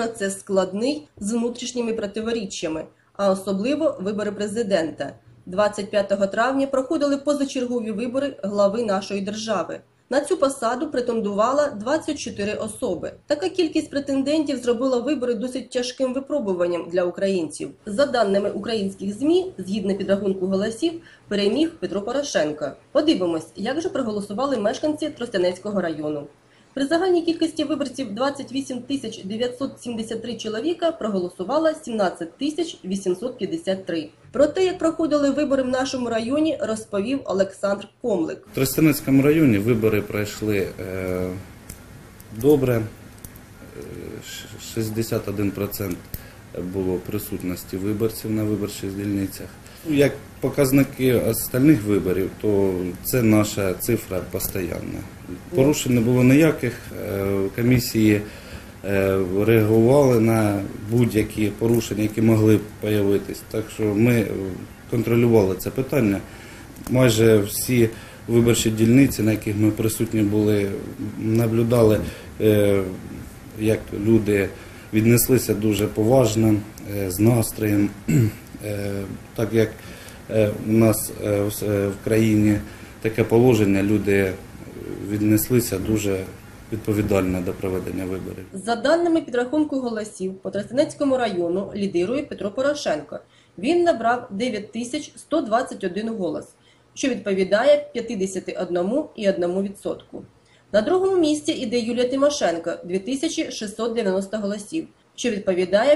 процес складний з внутрішніми противоріччями, а особливо вибори президента. 25 травня проходили позачергові вибори глави нашої держави. На цю посаду претендувала 24 особи. Така кількість претендентів зробила вибори досить тяжким випробуванням для українців. За даними українських змі, згідно підрахунку голосів, переміг Петро Порошенко. Подивимось, як же проголосували мешканці Тростянецького району. При загальній кількості виборців 28 тисяч 973 чоловіка проголосувало 17 тисяч 853. Про те, як проходили вибори в нашому районі, розповів Олександр Комлик. В Тростянецькому районі вибори пройшли е, добре. Е, ш- 61% було присутності виборців на виборчих дільницях. Ну, Як показники остальних виборів, то це наша цифра постійна. Порушень не було ніяких. Е, Комісії е, реагували на будь-які порушення, які могли б появитись. Так що ми е, контролювали це питання. Майже всі виборчі дільниці, на яких ми присутні були, наблюдали, як люди віднеслися дуже поважно, з настроєм. Е, Так як е, у нас е, в країні таке положення, люди віднеслися дуже відповідально до проведення виборів. За даними підрахунку голосів по Тростянецькому району лідирує Петро Порошенко. Він набрав 9121 голос, що відповідає 51,1%. На другому місці іде Юлія Тимошенко 2690 голосів, що відповідає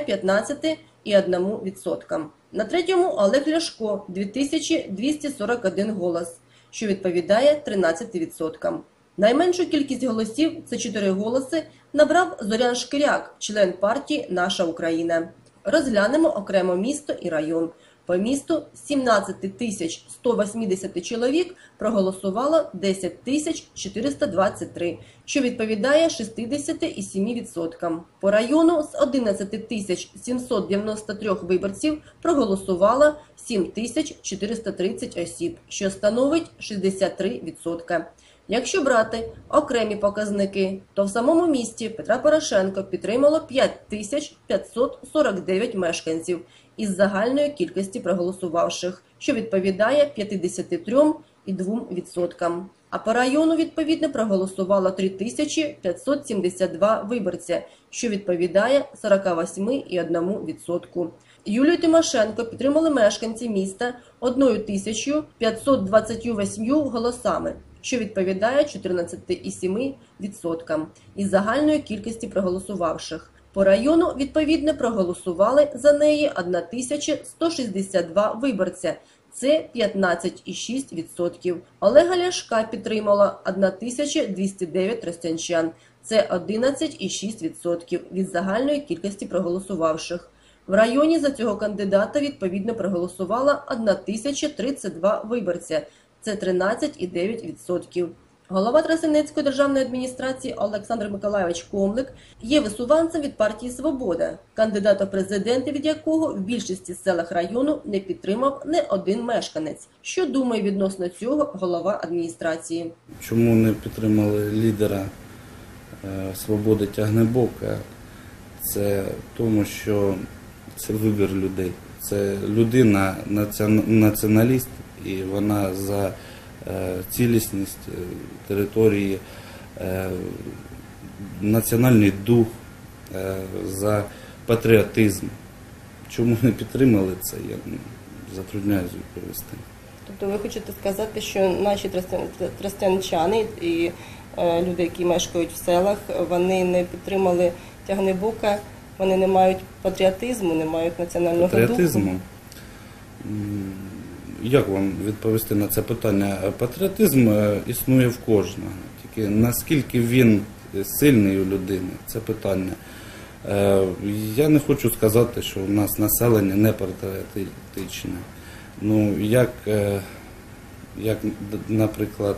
15,1%. На третьому Олег Ляшко 2241 голос, що відповідає 13%. Найменшу кількість голосів це 4 голоси набрав Зорян Шкиряк, член партії Наша Україна. Розглянемо окремо місто і район. По місту 17 тисяч 180 чоловік проголосувало 10 тисяч 423, що відповідає 60,7%. По району з 11 тисяч 793 виборців проголосувало 7 тисяч 430 осіб, що становить 63%. Якщо брати окремі показники, то в самому місті Петра Порошенко підтримало 5549 мешканців із загальної кількості проголосувавших, що відповідає 53,2%. А по району відповідно проголосувало 3572 виборця, що відповідає 48,1%. Юлію Тимошенко підтримали мешканці міста 1528 голосами, що відповідає 14,7% із загальної кількості проголосувавших. По району відповідно проголосували за неї 1162 виборця. Це 15,6%. Олега Ляшка підтримала 1209 тростянчан. Це 11,6% від загальної кількості проголосувавших. В районі за цього кандидата відповідно проголосувало 1032 виборця. Це 13,9%. Голова Тростянецької державної адміністрації Олександр Миколайович Комлик є висуванцем від партії Свобода, кандидата в президенти, від якого в більшості селах району не підтримав не один мешканець. Що думає відносно цього голова адміністрації? Чому не підтримали лідера е, свободи Тягнебока? Це тому, що це вибір людей. Це людина націон- націоналіст, і вона за е, цілісність е, території, е, національний дух, за патріотизм. Чому не підтримали це, я ну, затрудняюсь відповісти. Тобто ви хочете сказати, що наші тростян- тростянчани і люди, які мешкають в селах, вони не підтримали тягнебока, вони не мають патріотизму, не мають національного Патріотизму. духу. Як вам відповісти на це питання? Патріотизм е, існує в кожного. Тільки наскільки він сильний у людини, це питання. Е, Я не хочу сказати, що у нас населення не патріотичне. Ну, як, е, як наприклад,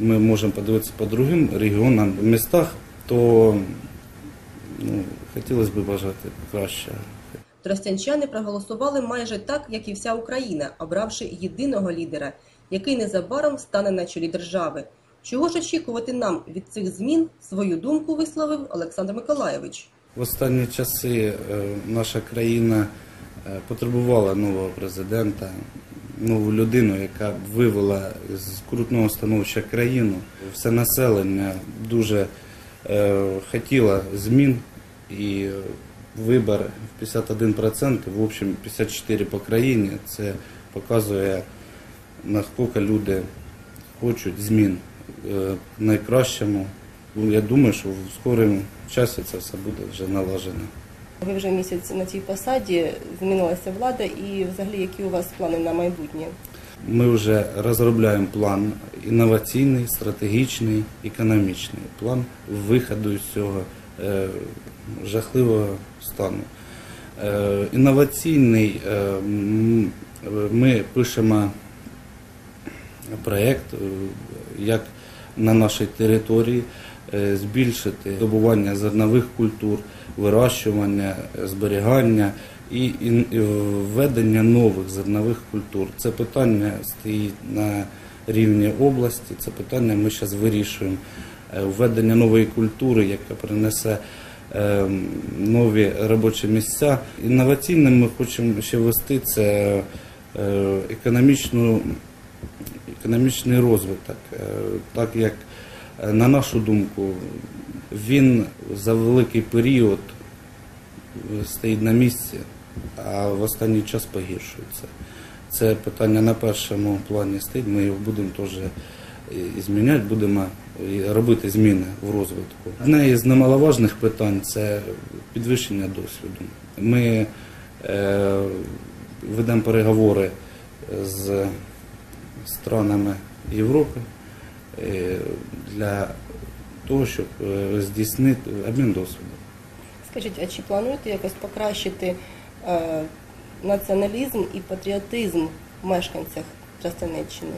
ми можемо подивитися по другим регіонам, містах, то ну, хотілося б бажати краще. Тростянчани проголосували майже так, як і вся Україна, обравши єдиного лідера, який незабаром стане на чолі держави. Чого ж очікувати нам від цих змін? Свою думку висловив Олександр Миколайович. В останні часи е, наша країна е, потребувала нового президента, нову людину, яка вивела з крутного становища країну. Все населення дуже е, хотіло змін і е, вибір в 51%, в общем 54% по країні. Це показує наскільки люди хочуть змін е, найкращому. Ну, Я думаю, що в скорому часі це все буде вже налажено. Ви вже місяць на цій посаді, змінилася влада, і взагалі які у вас плани на майбутнє? Ми вже розробляємо план інноваційний, стратегічний, економічний план виходу з цього жахливого стану. Е, інноваційний е, ми пишемо проєкт, е, як на нашій території е, збільшити добування зернових культур, вирощування, е, зберігання і введення нових зернових культур. Це питання стоїть на рівні області. Це питання ми зараз вирішуємо. Е, Введення нової культури, яка принесе е, нові робочі місця. Інноваційним ми хочемо ще ввести це е, економічну економічний розвиток, е, так як, на нашу думку, він за великий період стоїть на місці, а в останній час погіршується. Це питання на першому плані стоїть, ми його будемо теж зміняти, будемо робити зміни в розвитку. Одне із немаловажних питань це підвищення досвіду. Ми е, ведемо переговори з странами Європи е, для того, щоб е, здійснити обмін досвідом. Скажіть, а чи плануєте якось покращити націоналізм і патріотизм в мешканцях Тростянеччини?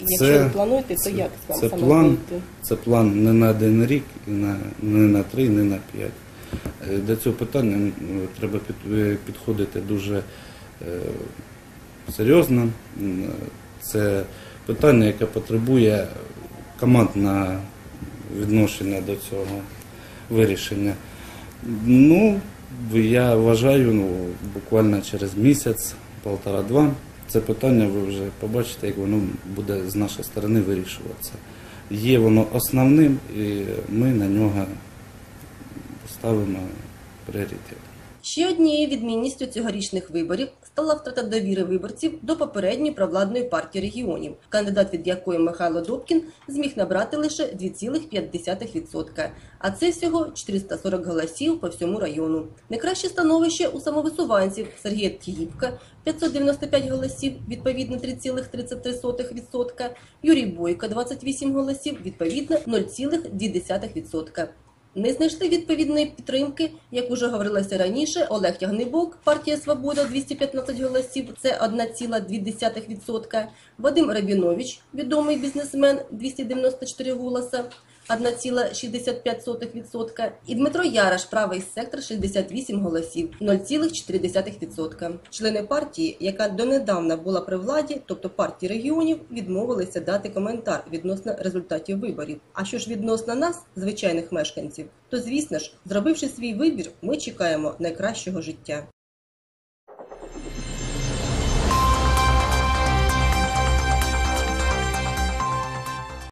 І якщо ви плануєте, то як вам це саме план? Це план не на один рік, на, не на три, не на п'ять. Е, До цього питання треба під, е, підходити дуже е, серйозно. Це питання, яке потребує командне відношення до цього вирішення. Ну, я вважаю, ну, буквально через місяць, полтора-два, це питання ви вже побачите, як воно буде з нашої сторони вирішуватися. Є воно основним, і ми на нього ставимо пріоритет. Ще однією відмінністю цьогорічних виборів стала втрата довіри виборців до попередньої провладної партії регіонів, кандидат від якої Михайло Добкін зміг набрати лише 2,5%, а це всього 440 голосів по всьому району. Найкраще становище у самовисуванців Сергія Тігіпка 595 голосів, відповідно 3,33%, Юрій Бойко 28 голосів, відповідно 0,2%. Не знайшли відповідної підтримки, як уже говорилося раніше. Олег Ягнибок, партія Свобода 215 голосів, це 1,2%. Вадим Рабінович, відомий бізнесмен 294 голоса, 1,65%. І Дмитро Яраш, правий сектор 68 голосів, 0,4%. Члени партії, яка донедавна була при владі, тобто партії регіонів, відмовилися дати коментар відносно результатів виборів. А що ж відносно нас, звичайних мешканців, то звісно ж, зробивши свій вибір, ми чекаємо найкращого життя.